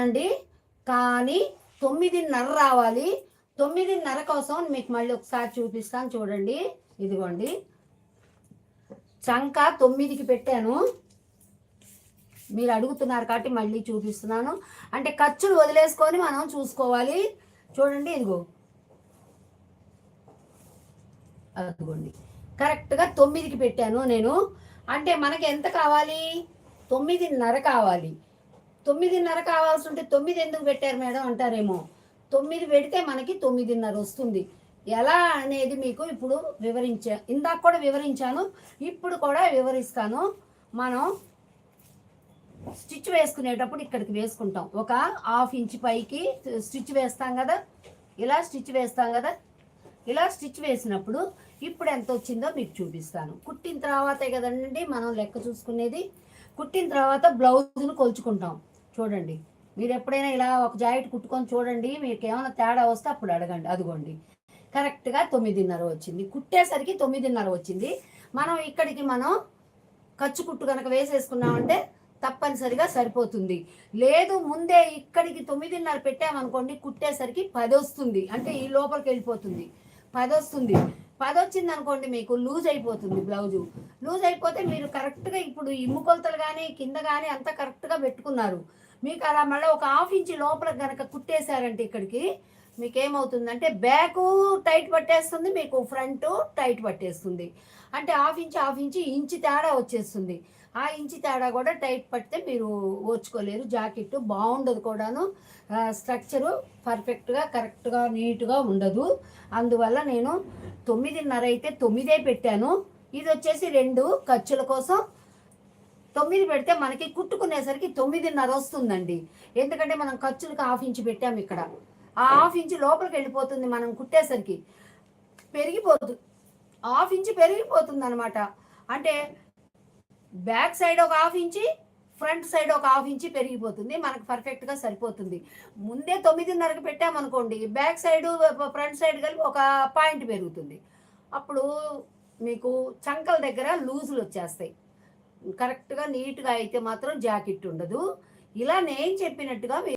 అండి. కానీ తొమ్మిదిన్నర రావాలి. తొమ్మిదిన్నర కోసం మీకు మళ్ళీ ఒకసారి చూపిస్తాను చూడండి. ఇదిగోండి. చంక తొమ్మిదికి పెట్టాను. మీరు అడుగుతున్నారు కాబట్టి మళ్ళీ చూపిస్తున్నాను. అంటే ఖర్చులు వదిలేసుకొని మనం చూసుకోవాలి. చూడండి ఇదిగో. అదిగోండి. కరెక్ట్గా తొమ్మిదికి పెట్టాను నేను. అంటే మనకి ఎంత కావాలి? తొమ్మిదిన్నర కావాలి. తొమ్మిదిన్నర కావాల్సి ఉంటే తొమ్మిది ఎందుకు పెట్టారు మేడం అంటారేమో. తొమ్మిది పెడితే మనకి తొమ్మిదిన్నర వస్తుంది. ఎలా అనేది మీకు ఇప్పుడు వివరించా ఇందాక కూడా వివరించాను ఇప్పుడు కూడా వివరిస్తాను. మనం స్టిచ్ వేసుకునేటప్పుడు ఇక్కడికి వేసుకుంటాం. ఒక హాఫ్ ఇంచ్ పైకి స్టిచ్ వేస్తాం కదా? ఇలా స్టిచ్ వేస్తాం కదా? ఇలా స్టిచ్ వేసినప్పుడు ఇప్పుడు ఎంత వచ్చిందో మీకు చూపిస్తాను. కుట్టిన తర్వాతే కదండి మనం లెక్క చూసుకునేది. కుట్టిన తర్వాత బ్లౌజ్ను కొలుచుకుంటాం. చూడండి. మీరు ఎప్పుడైనా ఇలా ఒక జాకెట్ కుట్టుకొని చూడండి మీకు ఏమైనా తేడా వస్తే అప్పుడు అడగండి. అదిగోండి. కరెక్ట్గా తొమ్మిదిన్నర వచ్చింది. కుట్టేసరికి తొమ్మిదిన్నర వచ్చింది. మనం ఇక్కడికి మనం ఖర్చు కుట్టు కనుక వేసేసుకున్నామంటే తప్పనిసరిగా సరిపోతుంది. లేదు ముందే ఇక్కడికి తొమ్మిదిన్నర పెట్టామనుకోండి కుట్టేసరికి పది వస్తుంది అంటే ఈ లోపలికి వెళ్ళిపోతుంది. పది వస్తుంది పది వచ్చింది అనుకోండి మీకు లూజ్ అయిపోతుంది బ్లౌజు. లూజ్ అయిపోతే మీరు కరెక్ట్గా ఇప్పుడు ఇమ్ము కొలతలు కానీ కింద కానీ అంతా కరెక్ట్గా పెట్టుకున్నారు. మీకు అలా మళ్ళీ ఒక హాఫ్ ఇంచ్ లోపల కనుక కుట్టేశారంటే ఇక్కడికి మీకు ఏమవుతుందంటే బ్యాక్ టైట్ పట్టేస్తుంది మీకు ఫ్రంట్ టైట్ పట్టేస్తుంది. అంటే half inch half inch inch తేడా వచ్చేస్తుంది. ఆ ఇంచ్ తేడా కూడా టైట్ పడితే మీరు ఓర్చుకోలేరు. జాకెట్ బాగుండదు కూడాను. స్ట్రక్చరు పర్ఫెక్ట్గా కరెక్ట్గా నీట్గా ఉండదు. అందువల్ల నేను తొమ్మిదిన్నర అయితే తొమ్మిదే పెట్టాను. ఇది వచ్చేసి రెండు ఖర్చుల కోసం తొమ్మిది పెడితే మనకి కుట్టుకునేసరికి తొమ్మిదిన్నర వస్తుందండి. ఎందుకంటే మనం ఖర్చులకు హాఫ్ ఇంచ్ పెట్టాము ఇక్కడ. ఆ హాఫ్ ఇంచ్ లోపలికి వెళ్ళిపోతుంది మనం కుట్టేసరికి. పెరిగిపోతుంది హాఫ్ ఇంచ్ పెరిగిపోతుంది అనమాట అంటే బ్యాక్ సైడ్ ఒక హాఫ్ ఇంచి ఫ్రంట్ సైడ్ ఒక హాఫ్ ఇంచి పెరిగిపోతుంది. మనకు పర్ఫెక్ట్గా సరిపోతుంది. ముందే తొమ్మిదిన్నరకు పెట్టామనుకోండి బ్యాక్ సైడ్ ఫ్రంట్ సైడ్ కలిపి ఒక పాయింట్ పెరుగుతుంది. అప్పుడు మీకు చంకల దగ్గర లూజులు వచ్చేస్తాయి. కరెక్ట్గా నీట్గా అయితే మాత్రం జాకెట్ ఉండదు. ఇలా నేను చెప్పినట్టుగా